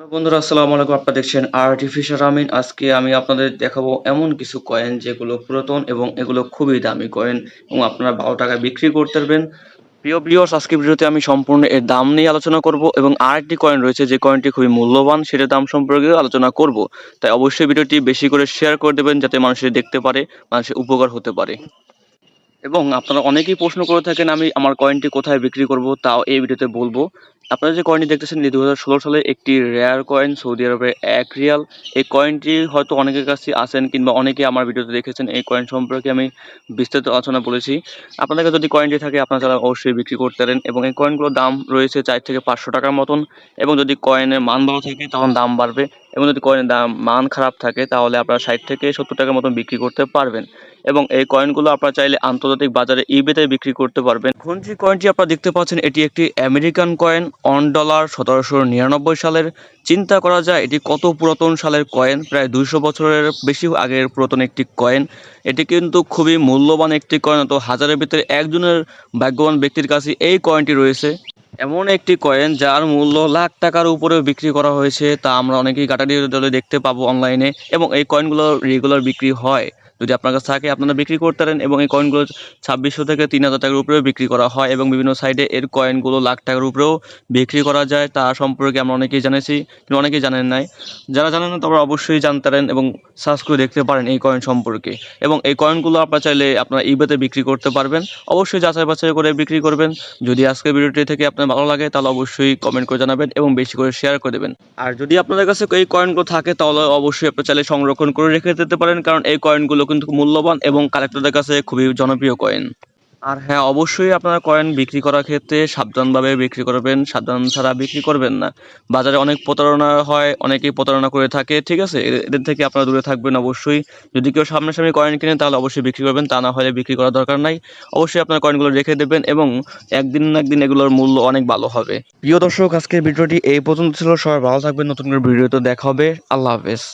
Hello বন্ধুরা, আসসালামু আলাইকুম। আপনারা দেখছেন আর্টিফিশিয়াল আমিন আজকে আমি আপনাদের দেখাবো এমন কিছু কয়েন যেগুলো পুরাতন এবং এগুলো খুবই দামি কয়েন এবং আপনারা বারো টাকায় বিক্রি করতে পারবেন। প্রিয় ভিউয়ার্স আজকে ভিডিওতে আমি সম্পূর্ণ এর দাম নিয়ে আলোচনা করব এবং আরেকটি কয়েন রয়েছে যে কয়েনটি খুবই মূল্যবান, সেটার দাম সম্পর্কে আলোচনা করব। তাই অবশ্যই ভিডিওটি বেশি করে শেয়ার করে দেবেন যাতে মানুষের দেখতে পারে, মানুষের উপকার হতে পারে। এবং আপনারা অনেকেই প্রশ্ন করে থাকেন, আমি আমার কয়েনটি কোথায় বিক্রি করব, তাও এই ভিডিওতে বলব। আপনারা যে কয়েনটি দেখতেছেন, এটি দু সালে একটি রেয়ার কয়েন সৌদি আরবের এক রিয়াল। এই কয়েনটি হয়তো অনেকের কাছে আছেন কিংবা অনেকে আমার ভিডিওতে দেখেছেন। এই কয়েন সম্পর্কে আমি বিস্তারিত আলোচনা বলেছি। আপনাদের যদি কয়েনটি থাকে, আপনারা তারা অবশ্যই বিক্রি করতে পারেন এবং এই কয়েনগুলোর দাম রয়েছে চার থেকে পাঁচশো টাকার মতন এবং যদি কয়েনের মান ভালো থাকে, তখন দাম বাড়বে এবং যদি কয়েনের দাম, মান খারাপ থাকে, তাহলে আপনারা ষাট থেকে সত্তর টাকার মতন বিক্রি করতে পারবেন। এবং এই কয়েনগুলো আপনারা চাইলে আন্তর্জাতিক বাজারে ইবেতে বিক্রি করতে পারবেন। যে কয়েনটি আপনারা দেখতে পাচ্ছেন, এটি একটি আমেরিকান কয়েন অন ডলার সতেরোশো নিরানব্বই সালের। চিন্তা করা যায়, এটি কত পুরাতন সালের কয়েন প্রায় দুইশো বছরের বেশি আগের পুরাতন একটি কয়েন এটি কিন্তু খুবই মূল্যবান একটি কয়েন তো হাজারের ভিতরে একজনের ভাগ্যবান ব্যক্তির কাছে এই কয়েনটি রয়েছে। এমন একটি কয়েন যার মূল্য লাখ টাকার উপরে বিক্রি করা হয়েছে, তা আমরা অনেকেই গাটারি দলে দেখতে পাবো অনলাইনে এবং এই কয়েনগুলো রেগুলার বিক্রি হয়। যদি আপনার কাছে থাকে, আপনারা বিক্রি করতে পারেন এবং এই কয়েনগুলো ছাব্বিশশো থেকে তিন হাজার টাকার উপরেও বিক্রি করা হয় এবং বিভিন্ন সাইডে এর কয়েনগুলো লাখ টাকার উপরেও বিক্রি করা যায়। তা সম্পর্কে আমরা অনেকেই জানেছি, কিন্তু অনেকেই জানেন নাই। যারা জানেন না, তারা অবশ্যই জানতে পারেন এবং সার্চ করে দেখতে পারেন এই কয়েন সম্পর্কে। এবং এই কয়েনগুলো আপনারা চাইলে আপনারা ইবেতে বিক্রি করতে পারবেন। অবশ্যই যাচাই বাছাই করে বিক্রি করবেন। যদি আজকের ভিডিওটি থেকে আপনার ভালো লাগে, তাহলে অবশ্যই কমেন্ট করে জানাবেন এবং বেশি করে শেয়ার করে দেবেন। আর যদি আপনাদের কাছে এই কয়েনগুলো থাকে, তাহলে অবশ্যই আপনার চাইলে সংরক্ষণ করে রেখে দিতে পারেন, কারণ এই কয়েনগুলো কিন্তু মূল্যবান এবং কালেক্টরদের কাছে খুবই জনপ্রিয় কয়েন আর হ্যাঁ অবশ্যই আপনারা কয়েন বিক্রি করার ক্ষেত্রে সাবধানভাবে বিক্রি করবেন। সাবধান ছাড়া বিক্রি করবেন না। বাজারে অনেক প্রতারণা হয়, অনেকেই প্রতারণা করে থাকে, ঠিক আছে? এদের থেকে আপনারা দূরে থাকবেন অবশ্যই। যদি কেউ সামনাসামনি কয়েন কিনেন, তাহলে অবশ্যই বিক্রি করবেন। তা না হলে বিক্রি করার দরকার নাই। অবশ্যই আপনার কয়েনগুলো রেখে দেবেন এবং একদিন না একদিন এগুলোর মূল্য অনেক ভালো হবে। প্রিয় দর্শক, আজকের ভিডিওটি এই পর্যন্ত ছিল। সবাই ভালো থাকবেন। নতুন করে ভিডিওতে দেখা হবে। আল্লাহ হাফেজ।